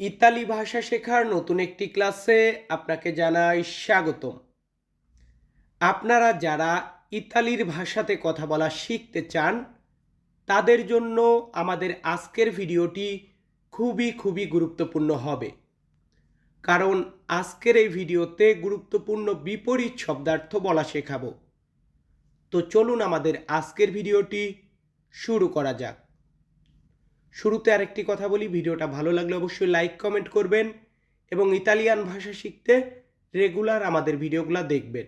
Italy ভাষা শেখার নতুন একটি ক্লাসে আপনাকে জানাই স্বাগতম। আপনারা যারা ইতালির ভাষাতে কথা বলা শিখতে চান, তাদের জন্য আমাদের আজকের ভিডিওটি খুবই খুবই গুরুত্বপূর্ণ হবে। কারণ আজকের এই ভিডিওতে গুরুত্বপূর্ণ বিপরীত শব্দার্থ বলা শেখাবো। তো চলুন আমাদের আজকের ভিডিওটি শুরু করা যাক। শুরুতে আরেকটি কথা বলি, ভিডিওটা ভালো লাগলে অবশ্যই লাইক, কমেন্ট করবেন এবং ইতালিয়ান ভাষা শিখতে রেগুলার আমাদের ভিডিওগুলো দেখবেন।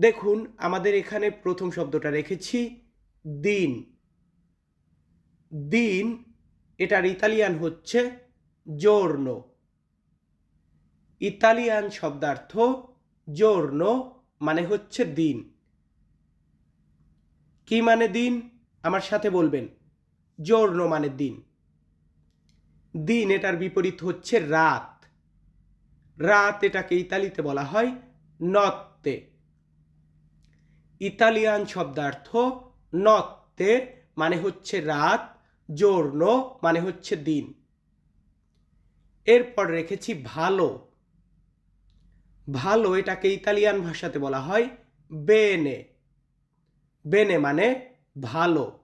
দেখুন, আমাদের এখানে প্রথম শব্দটা রেখেছি, দিন। দিন, এটার ইতালিয়ান হচ্ছে জোর্ন ইতালিয়ান শব্দার্থ জোর্ন মানে হচ্ছে দিন। কি মানে দিন? আমার সাথে বলবেন। জোর্ন মানে দিন। দিন এটার বিপরীত হচ্ছে রাত। রাত এটাকে ইতালিতে বলা হয় নত্তে। ইতালিয়ান শব্দার্থ নত্তে মানে হচ্ছে রাত জোর্ন মানে হচ্ছে দিন। এরপর রেখেছি ভালো। ভালো এটাকে ইতালিয়ান ভাষাতে বলা হয় বেনে। বেনে মানে ভালো।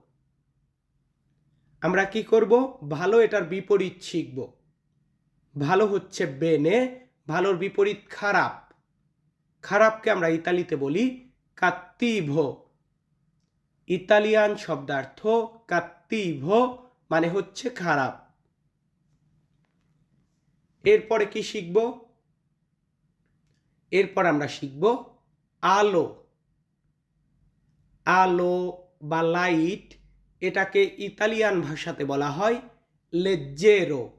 আমরা কি করব? ভালো এটার বিপরীত শিখব। ভালো হচ্ছে বেনে, ভালোর বিপরীত খারাপ। খারাপকে আমরা ইতালিতে বলি কাত্তিভো। ইতালিয়ান শব্দার্থ কাত্তিভো মানে হচ্ছে খারাপ। এরপরে কি শিখব? এরপর আমরা শিখব আলো। আলো বা লাইট এটাকে ইতালিয়ান ভাষাতে বলা হয় লেজ্জেরো।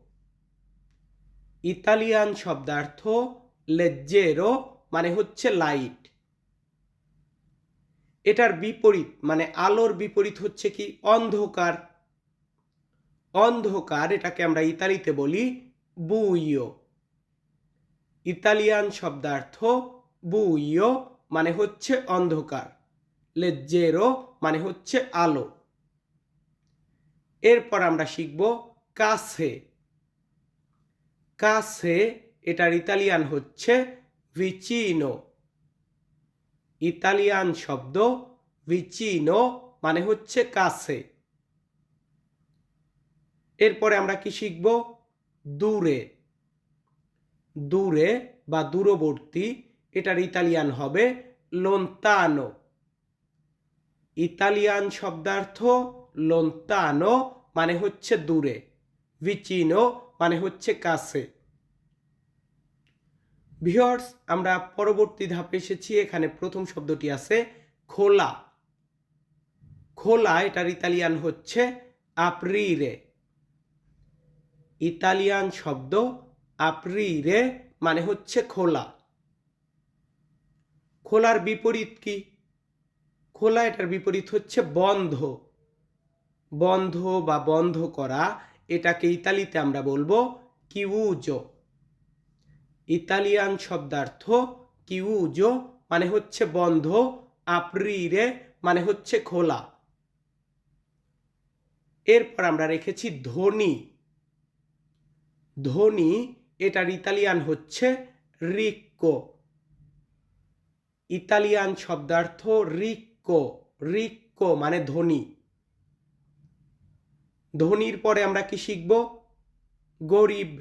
ইতালিয়ান শব্দার্থ লেজ্জেরো মানে হচ্ছে লাইট। এটার বিপরীত মানে আলোর বিপরীত হচ্ছে কি? অন্ধকার। অন্ধকার এটাকে আমরা ইতালিতে বলি বুইও ইতালিয়ান শব্দার্থ বুইও মানে হচ্ছে অন্ধকার। লেজ্জেরো মানে হচ্ছে আলো। এরপর আমরা শিখব কাছে। কাছে, এটার ইতালিয়ান হচ্ছে ভিচিনো ইতালিয়ান শব্দ ভিচিনো মানে হচ্ছে কাছে। এরপরে আমরা কি শিখব? দূরে। দূরে বা দূরবর্তী, এটার ইতালিয়ান হবে লোন্তানো ইতালিয়ান শব্দার্থ লোন্তানো মানে হচ্ছে দূরে ভিচিনো মানে হচ্ছে কাছে ভিওর্স আমরা পরবর্তী ধাপে এসেছি। এখানে প্রথম শব্দটি আছে খোলা। খোলা, এটার ইতালিয়ান হচ্ছে আপ্রিরে ইতালিয়ান শব্দ আপ্রিরে মানে হচ্ছে খোলা। খোলার বিপরীত কি? খোলা, এটার বিপরীত হচ্ছে বন্ধ। বন্ধ বা বন্ধ করা, এটাকে ইতালিতে আমরা বলব কিউজো ইতালিয়ান শব্দার্থ কিউজো মানে হচ্ছে বন্ধ আপ্রিরে মানে হচ্ছে খোলা। এরপর আমরা রেখেছি ধনী। ধনী, এটার ইতালিয়ান হচ্ছে রিক্কো ইতালিয়ান শব্দার্থ রিক্কো রিক্কো মানে ধনী। ধনির পরে আমরা কি শিখব? গরিব।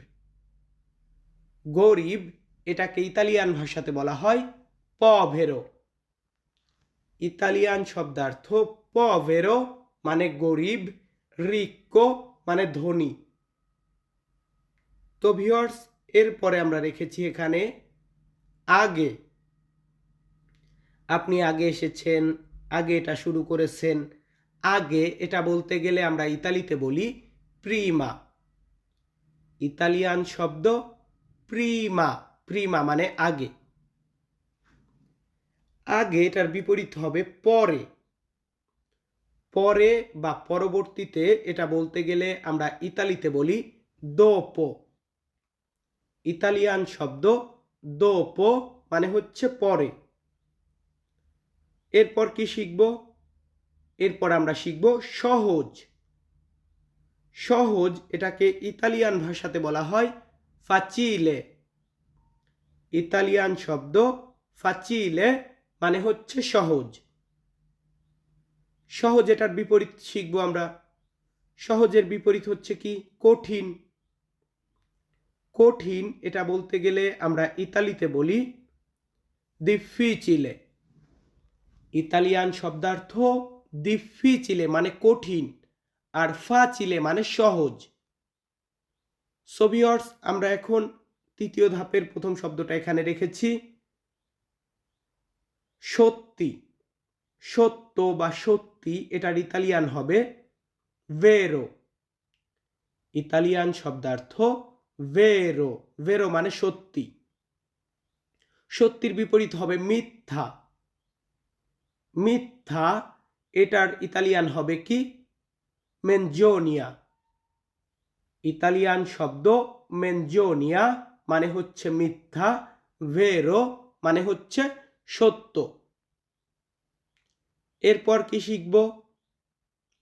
গরিব এটাকে ইতালিয়ান ভাষাতে বলা হয় পভেরো ইতালিয়ান শব্দার্থ পভেরো মানে গরিব রিক্কো মানে ধনী। তো ভিওর্স এরপরে আমরা রেখেছি এখানে আগে। আপনি আগে এসেছেন, আগে এটা শুরু করেছেন। আগে এটা বলতে গেলে আমরা ইতালিতে বলি প্রিমা ইতালিয়ান শব্দ প্রিমা প্রিমা মানে আগে। আগে এটার বিপরীত হবে পরে। পরে বা পরবর্তীতে এটা বলতে গেলে আমরা ইতালিতে বলি দোপো ইতালিয়ান শব্দ দোপো মানে হচ্ছে পরে। এরপর কি শিখব? এরপর আমরা শিখব সহজ। সহজ এটাকে ইতালিয়ান ভাষাতে বলা হয় ফাচিলে ইতালিয়ান শব্দ ফাচিলে মানে হচ্ছে সহজ। সহজ এটার বিপরীত শিখব আমরা। সহজের বিপরীত হচ্ছে কি? কঠিন। কঠিন এটা বলতে গেলে আমরা ইতালিতে বলি দিফিচিলে ইতালিয়ান শব্দার্থ দিফিচিলে মানে কঠিন, আর ফা চিলে মানে সহজ। সোভিয়র্স আমরা এখন তৃতীয় ধাপের প্রথম শব্দটা এখানে রেখেছি। সত্যি, সত্য বা সত্যি, এটার ইতালিয়ান হবে ভেরো ইতালিয়ান শব্দার্থ ভেরো ভেরো মানে সত্যি। সত্যির বিপরীত হবে মিথ্যা। মিথ্যা এটার ইতালিয়ান হবে কি? মেনজোনিয়া ইতালিয়ান শব্দ মেনজোনিয়া মানে হচ্ছে মিথ্যা ভেরো মানে হচ্ছে সত্য। এরপর কি শিখব?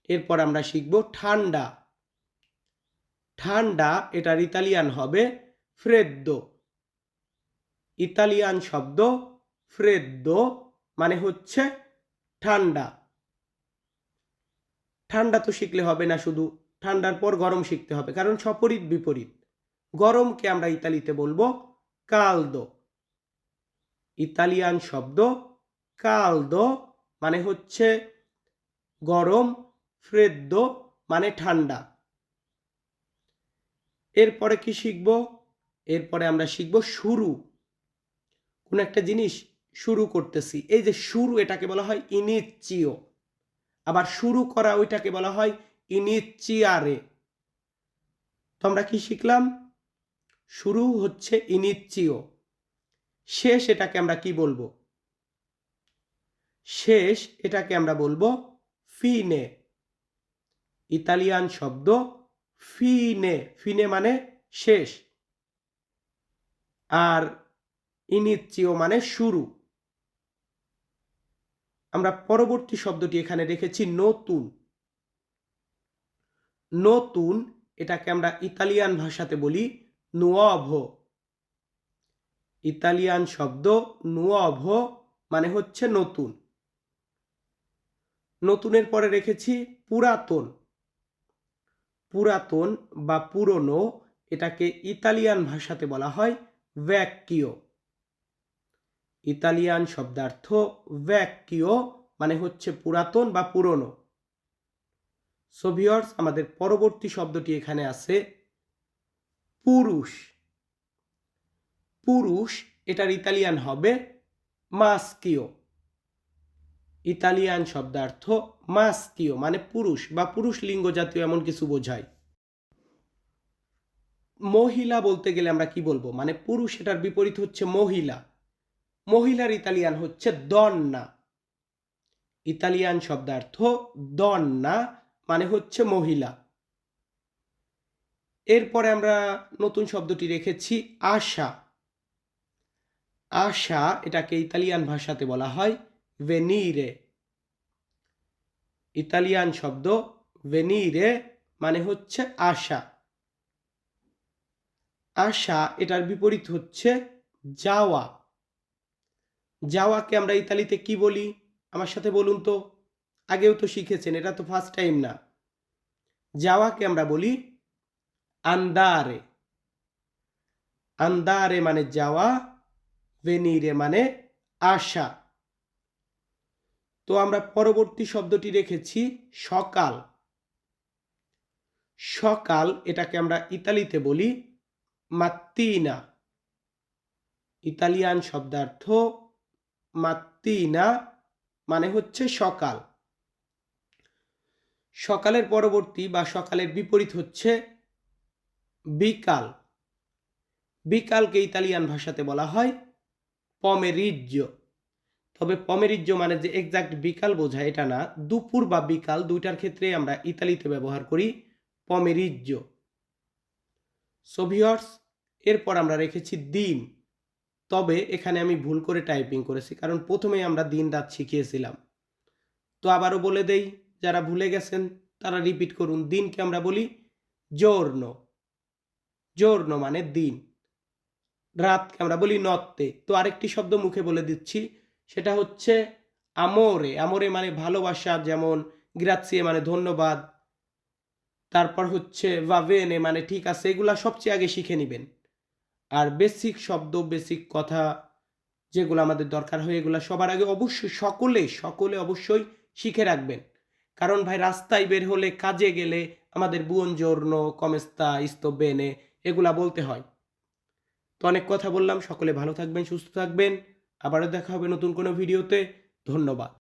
এরপর আমরা শিখব ঠান্ডা। ঠান্ডা এটার ইতালিয়ান হবে ফ্রেদ্দো ইতালিয়ান শব্দ ফ্রেদ্দো মানে হচ্ছে ঠান্ডা। ঠান্ডা তো শিখলে হবে না শুধু, ঠান্ডার পর গরম শিখতে হবে, কারণ সপরিত বিপরীত। গরমকে আমরা ইতালিতে বলব কালদো। ইতালিয়ান শব্দ কালদো মানে হচ্ছে গরম, ফ্রেদ্দ মানে ঠান্ডা। এরপরে কি শিখব? এরপরে আমরা শিখব শুরু। কোন একটা জিনিস শুরু করতেছি, এই যে শুরু এটাকে বলা হয় ইনিচিও। আবার শুরু করা ওইটাকে বলা হয় ইনিচিয়ারে। তো আমরা কি শিখলাম? শুরু হচ্ছে ইনিচিও। শেষ এটাকে আমরা কি বলব? শেষ এটাকে আমরা বলব ফিনে। ইতালিয়ান শব্দ ফিনে। ফিনে মানে শেষ। আর ইনিচিও মানে শুরু। আমরা পরবর্তী শব্দটি এখানে রেখেছি নতুন। নতুন, এটাকে আমরা ইতালিয়ান ভাষাতে বলি নুয়াভো ইতালিয়ান শব্দ নুয়াভো মানে হচ্ছে নতুন। নতুনের পরে রেখেছি পুরাতন। পুরাতন বা পুরনো, এটাকে ইতালিয়ান ভাষাতে বলা হয় ভ্যাকিও ইতালিয়ান শব্দার্থ ভ্যাকিও মানে হচ্ছে পুরাতন বা পুরনো। সোভিয়র্স আমাদের পরবর্তী শব্দটি এখানে আছে পুরুষ। পুরুষ, এটার ইতালিয়ান হবে মাস্কিও ইতালিয়ান শব্দার্থ মাস্কিও মানে পুরুষ বা পুরুষ লিঙ্গ জাতীয় এমন কিছু বোঝায়। মহিলা বলতে গেলে আমরা কি বলব? মানে পুরুষ, এটার বিপরীত হচ্ছে মহিলা। মহিলার ইতালিয়ান হচ্ছে দন্না। ইতালিয়ান শব্দার্থ দন্না মানে হচ্ছে মহিলা। এরপরে আমরা নতুন শব্দটি রেখেছি আশা। আশা এটাকে ইতালিয়ান ভাষাতে বলা হয় ভেনিরে ইতালিয়ান শব্দ ভেনিরে মানে হচ্ছে আশা। আশা এটার বিপরীত হচ্ছে যাওয়া। যাওয়াকে আমরা ইতালিতে কি বলি? আমার সাথে বলুন তো। আগেও তো শিখেছেন, এটা তো ফার্স্ট টাইম না। যাওয়াকে আমরা বলি আন্দারে। আন্দারে মানে যাওয়া ভেনিরে মানে আশা তো আমরা পরবর্তী শব্দটি রেখেছি, সকাল। সকাল এটাকে আমরা ইতালিতে বলি মাত্তিনা। ইতালিয়ান শব্দার্থ মাত্তিনা মানে হচ্ছে সকাল। সকালের পরবর্তী বা সকালের বিপরীত হচ্ছে বিকাল। বিকালকে ইতালিয়ান ভাষাতে বলা হয় পমেরিজ্য তবে পমেরিজ্য মানে যে এক্সাক্ট বিকাল বোঝায় এটা না, দুপুর বা বিকাল দুইটার ক্ষেত্রে আমরা ইতালিতে ব্যবহার করি পমেরিজ্য সোভিয়র্স এরপর আমরা রেখেছি দিন। তবে এখানে আমি ভুল করে টাইপিং করেছি, কারণ প্রথমেই আমরা দিন রাত শিখিয়েছিলাম। তো আবারও বলে দেই, যারা ভুলে গেছেন, তারা রিপিট করুন, দিনকে আমরা বলি জোর্ন জোর্ন মানে দিন। রাতকে আমরা বলি নত্তে তো আরেকটি শব্দ মুখে বলে দিচ্ছি, সেটা হচ্ছে আমরে আমরে মানে ভালোবাসা, যেমন গ্রাৎসিয়ে মানে ধন্যবাদ, তারপর হচ্ছে ভাবেনে মানে ঠিক আছে, এগুলা সবচেয়ে আগে শিখে নেবেন। আর বেসিক শব্দ বেসিক কথা যেগুলো আমাদের দরকার হয়, এগুলো সবার আগে অবশ্যই সকলে সকলে অবশ্যই শিখে রাখবেন। কারণ ভাই, রাস্তায় বের হলে কাজে গেলে আমাদের বুয়ন জোর্ন কমেস্তা ইস্তবেনে এগুলা বলতে হয়। তো অনেক কথা বললাম, সকলে ভালো থাকবেন, সুস্থ থাকবেন। আবারও দেখা হবে নতুন কোনো ভিডিওতে। ধন্যবাদ।